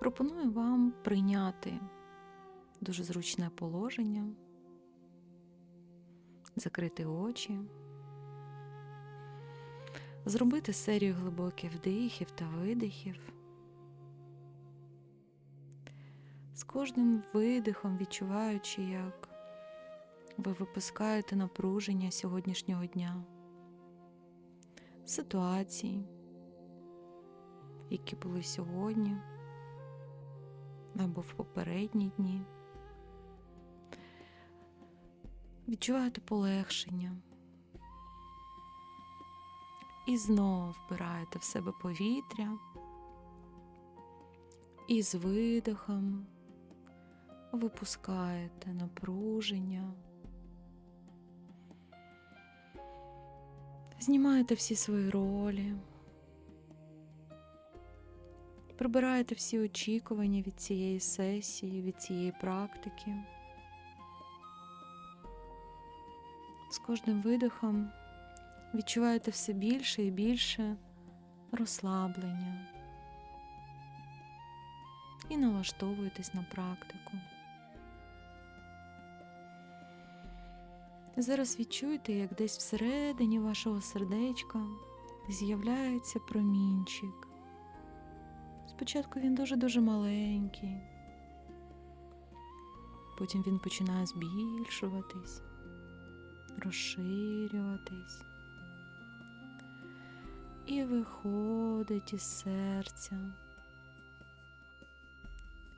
Пропоную вам прийняти дуже зручне положення, закрити очі, зробити серію глибоких вдихів та видихів. З кожним видихом відчуваючи, як ви випускаєте напруження сьогоднішнього дня, ситуацій, які були сьогодні або в попередні дні. Відчуваєте полегшення. І знову вбираєте в себе повітря. І з видихом випускаєте напруження, знімаєте всі свої ролі, прибираєте всі очікування від цієї сесії, від цієї практики. З кожним видихом відчуваєте все більше і більше розслаблення і налаштовуєтесь на практику. Зараз відчуйте, як десь всередині вашого сердечка з'являється промінчик. Спочатку він дуже-дуже маленький, потім він починає збільшуватись, розширюватись і виходить із серця.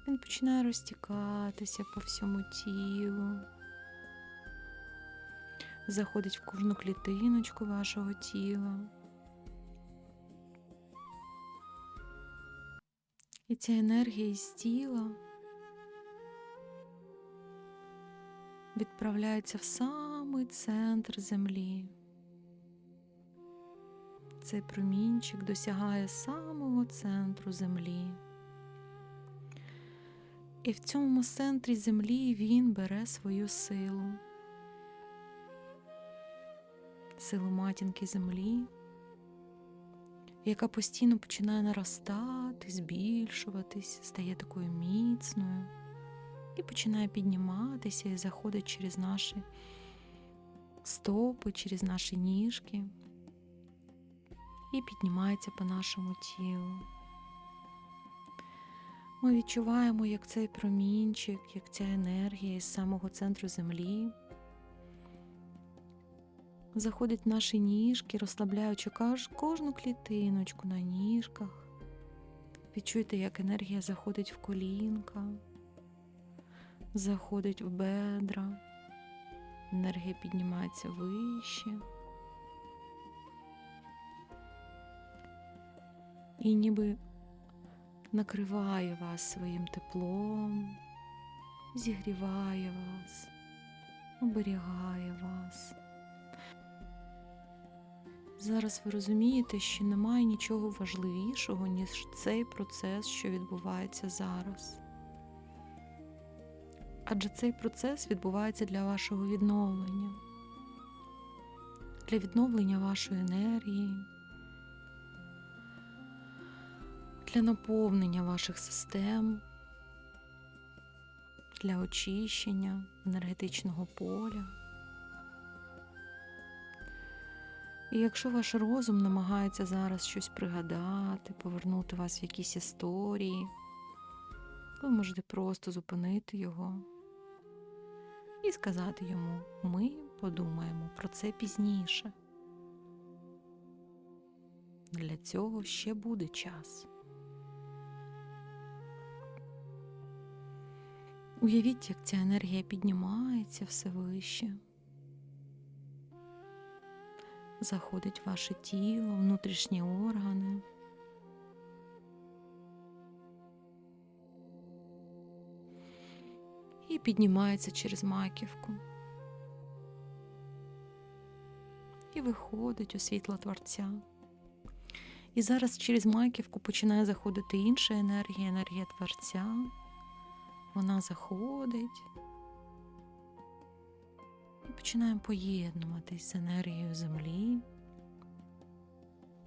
Він починає розтікатися по всьому тілу, заходить в кожну клітиночку вашого тіла. І ця енергія із тіла відправляється в самий центр землі. Цей промінчик досягає самого центру землі. І в цьому центрі землі він бере свою силу, силу матінки землі, яка постійно починає наростати, збільшуватись, стає такою міцною і починає підніматися і заходить через наші стопи, через наші ніжки і піднімається по нашому тілу. Ми відчуваємо, як цей промінчик, як ця енергія із самого центру землі заходить в наші ніжки, розслабляючи кожну клітиночку на ніжках. Відчуйте, як енергія заходить в колінка, заходить в бедра, енергія піднімається вище. І ніби накриває вас своїм теплом, зігріває вас, оберігає вас. Зараз ви розумієте, що немає нічого важливішого, ніж цей процес, що відбувається зараз. Адже цей процес відбувається для вашого відновлення, для відновлення вашої енергії, для наповнення ваших систем, для очищення енергетичного поля. І якщо ваш розум намагається зараз щось пригадати, повернути вас в якісь історії, ви можете просто зупинити його і сказати йому: ми подумаємо про це пізніше. Для цього ще буде час. Уявіть, як ця енергія піднімається все вище, заходить ваше тіло, внутрішні органи. І піднімається через маківку. І виходить у світло Творця. І зараз через маківку починає заходити інша енергія, енергія Творця. Вона заходить і починаємо поєднуватись з енергією землі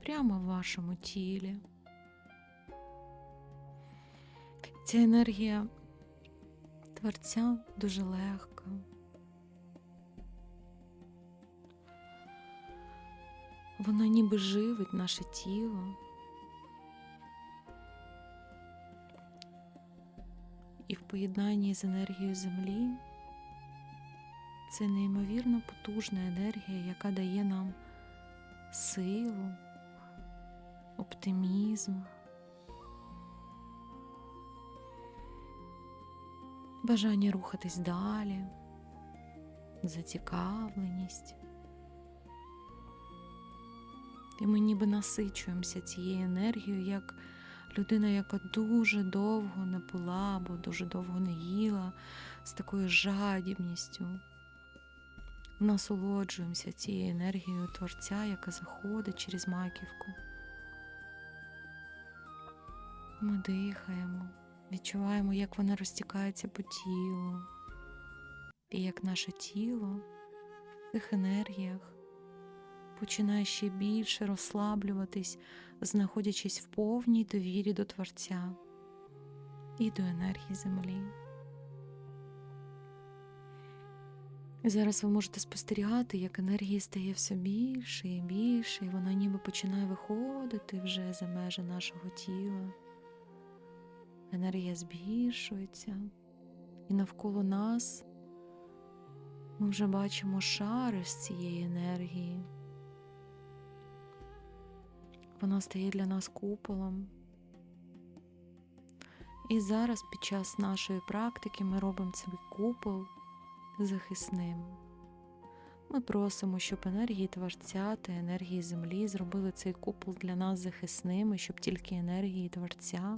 прямо в вашому тілі. Ця енергія творця дуже легка. Вона ніби живить наше тіло. І в поєднанні з енергією землі це неймовірно потужна енергія, яка дає нам силу, оптимізм, бажання рухатись далі, зацікавленість. І ми ніби насичуємося цією енергією, як людина, яка дуже довго не пила або дуже довго не їла, з такою жадібністю. Насолоджуємося цією енергією Творця, яка заходить через маківку. Ми дихаємо, відчуваємо, як вона розтікається по тілу, і як наше тіло в цих енергіях починає ще більше розслаблюватись, знаходячись в повній довірі до Творця і до енергії землі. І зараз ви можете спостерігати, як енергії стає все більше і більше, і вона ніби починає виходити вже за межі нашого тіла. Енергія збільшується, і навколо нас ми вже бачимо шари з цієї енергії. Вона стає для нас куполом. І зараз під час нашої практики ми робимо цей купол захисним. Ми просимо, щоб енергії Творця та енергії Землі зробили цей купол для нас захисним, щоб тільки енергії Творця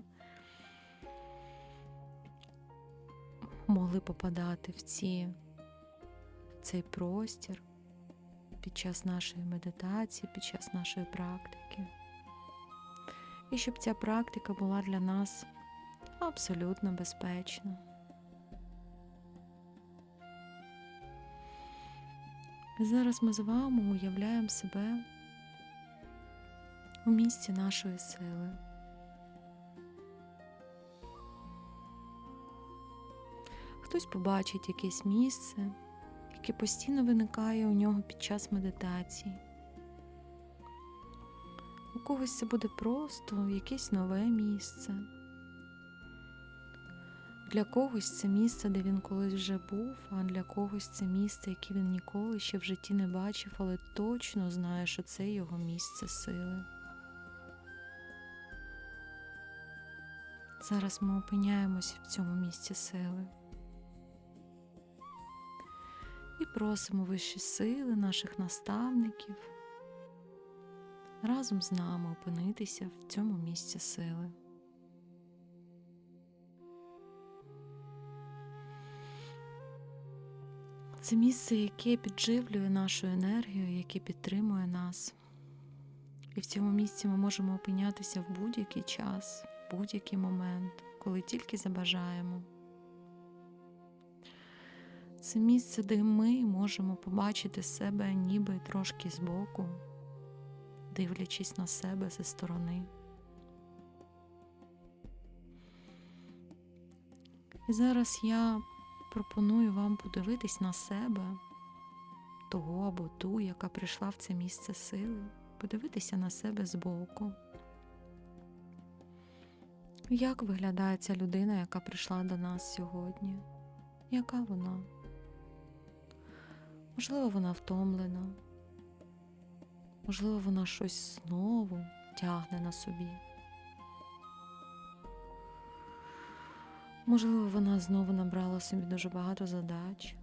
могли попадати в, ці, в цей простір під час нашої медитації, під час нашої практики. І щоб ця практика була для нас абсолютно безпечна. Зараз ми з вами уявляємо себе у місці нашої сили. Хтось побачить якесь місце, яке постійно виникає у нього під час медитації. У когось це буде просто якесь нове місце. Для когось це місце, де він колись вже був, а для когось це місце, яке він ніколи ще в житті не бачив, але точно знає, що це його місце сили. Зараз ми опиняємося в цьому місці сили і просимо вищі сили наших наставників разом з нами опинитися в цьому місці сили. Це місце, яке підживлює нашу енергію, яке підтримує нас. І в цьому місці ми можемо опинятися в будь-який час, в будь-який момент, коли тільки забажаємо. Це місце, де ми можемо побачити себе ніби трошки збоку, дивлячись на себе зі сторони. І зараз я пропоную вам подивитись на себе, того або ту, яка прийшла в це місце сили, подивитися на себе збоку. Як виглядає ця людина, яка прийшла до нас сьогодні? Яка вона? Можливо, вона втомлена, можливо, вона щось знову тягне на собі. Можливо, вона знову набрала собі дуже багато задач.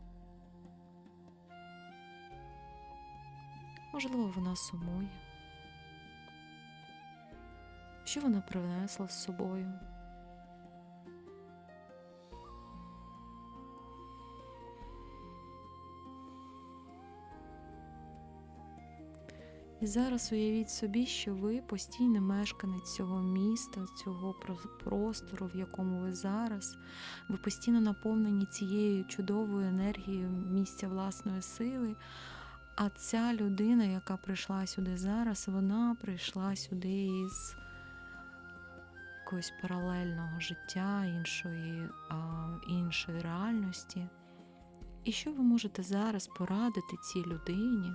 Можливо, вона сумує. Що вона принесла з собою? І зараз уявіть собі, що ви постійний мешканець цього міста, цього простору, в якому ви зараз, ви постійно наповнені цією чудовою енергією місця власної сили. А ця людина, яка прийшла сюди зараз, вона прийшла сюди із якогось паралельного життя, іншої, іншої реальності. І що ви можете зараз порадити цій людині?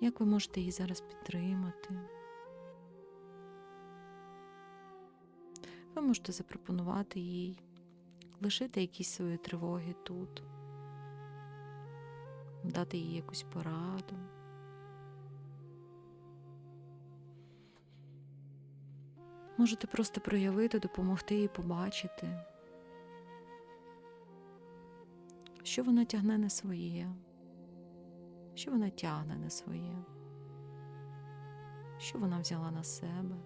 Як ви можете її зараз підтримати? Ви можете запропонувати їй лишити якісь свої тривоги тут, дати їй якусь пораду. Можете просто проявити, допомогти їй побачити, що вона тягне на своє, що вона тягне на своє, що вона взяла на себе.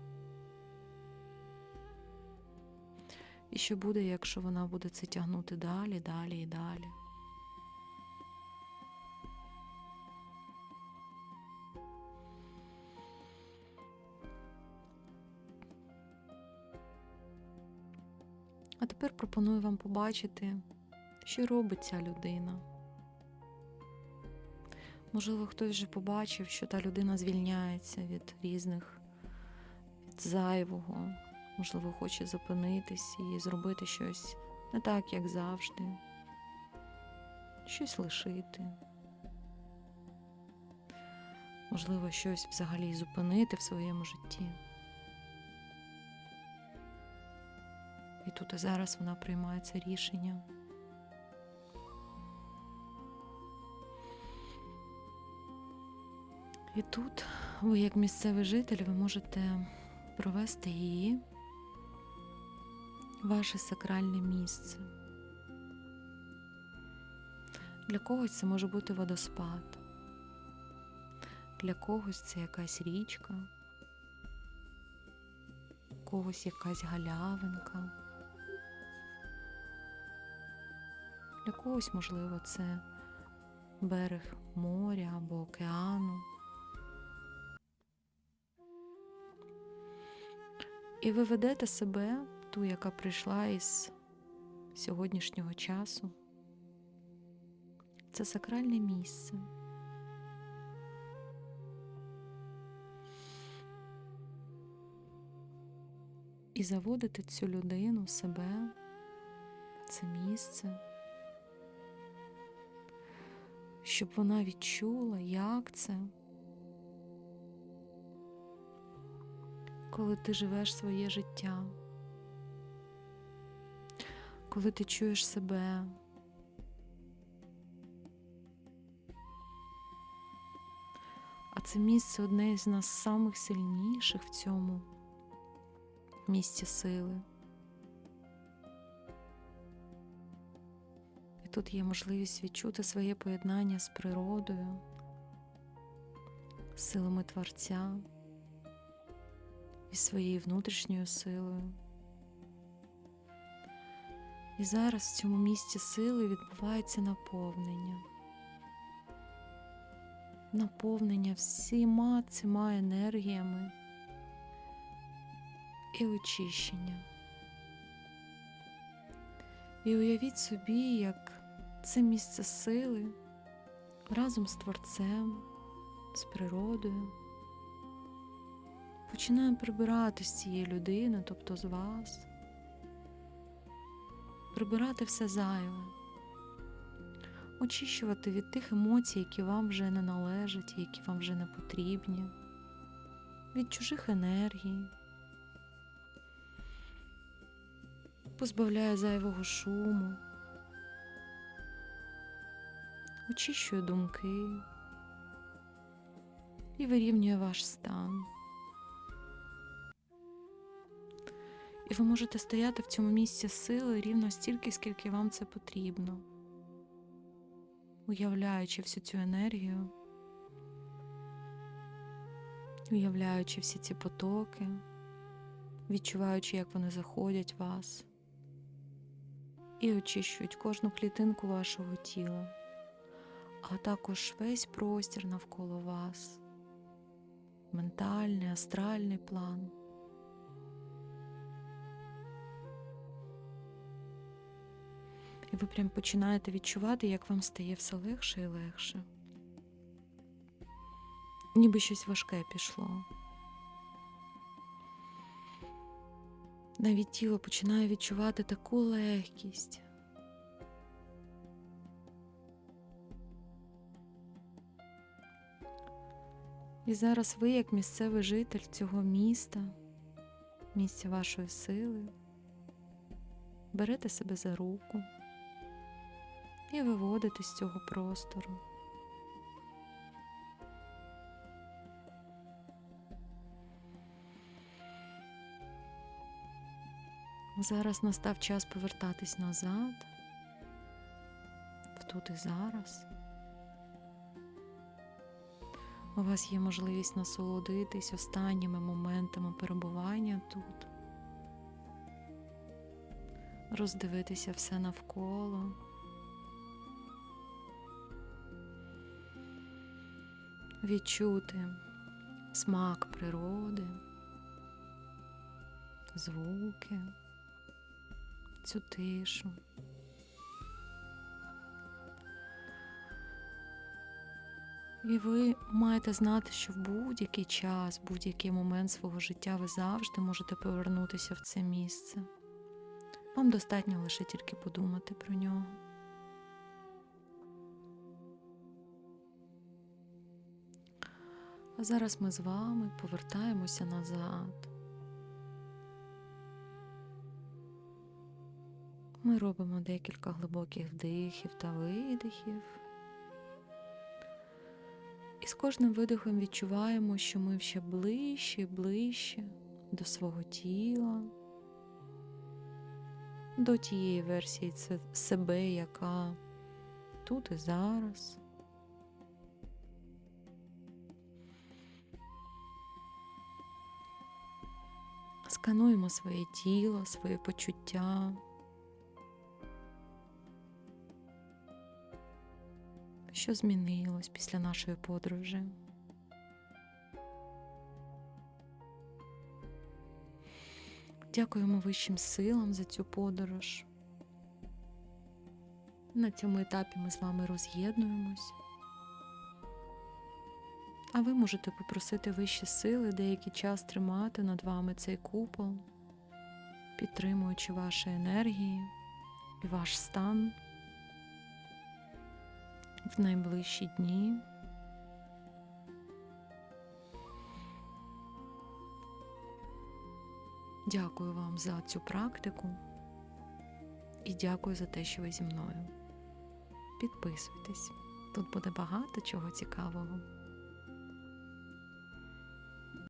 І що буде, якщо вона буде це тягнути далі, далі і далі. А тепер пропоную вам побачити, що робить ця людина. Можливо, хтось вже побачив, що та людина звільняється від різних, від зайвого, можливо, хоче зупинитись і зробити щось не так, як завжди, щось лишити. Можливо, щось взагалі зупинити в своєму житті. І тут і зараз вона приймає це рішення. І тут ви, як місцевий житель, ви можете провести її ваше сакральне місце. Для когось це може бути водоспад, для когось це якась річка, когось якась галявинка. Для когось, можливо, це берег моря або океану. І ви ведете себе, ту, яка прийшла із сьогоднішнього часу. Це сакральне місце. І заводити цю людину себе, це місце, щоб вона відчула, як це. Коли ти живеш своє життя, коли ти чуєш себе. А це місце одне із нас самих сильніших в цьому місці сили. І тут є можливість відчути своє поєднання з природою, з силами Творця і своєю внутрішньою силою. І зараз в цьому місці сили відбувається наповнення. Наповнення всіма цими енергіями і очищення. І уявіть собі, як це місце сили разом з Творцем, з природою починаємо прибирати з цієї людини, тобто з вас, прибирати все зайве, очищувати від тих емоцій, які вам вже не належать, які вам вже не потрібні, від чужих енергій, позбавляє зайвого шуму, очищує думки. І вирівнює ваш стан. І ви можете стояти в цьому місці сили рівно стільки, скільки вам це потрібно, уявляючи всю цю енергію, уявляючи всі ці потоки, відчуваючи, як вони заходять в вас і очищують кожну клітинку вашого тіла, а також весь простір навколо вас, ментальний, астральний план. І ви прям починаєте відчувати, як вам стає все легше і легше. Ніби щось важке пішло. Навіть тіло починає відчувати таку легкість. І зараз ви, як місцевий житель цього міста, місця вашої сили, берете себе за руку і виводите з цього простору. Зараз настав час повертатись назад, в тут і зараз. У вас є можливість насолодитись останніми моментами перебування тут, роздивитися все навколо. Відчути смак природи, звуки, цю тишу. І ви маєте знати, що в будь-який час, будь-який момент свого життя ви завжди можете повернутися в це місце. Вам достатньо лише тільки подумати про нього. А зараз ми з вами повертаємося назад. Ми робимо декілька глибоких вдихів та видихів. І з кожним видихом відчуваємо, що ми ще ближче і ближче до свого тіла, до тієї версії себе, яка тут і зараз. Скануємо своє тіло, своє почуття. Що змінилось після нашої подорожі? Дякуємо вищим силам за цю подорож. На цьому етапі ми з вами роз'єднуємось. А ви можете попросити вищі сили деякий час тримати над вами цей купол, підтримуючи ваші енергії і ваш стан в найближчі дні. Дякую вам за цю практику і дякую за те, що ви зі мною. Підписуйтесь, тут буде багато чого цікавого.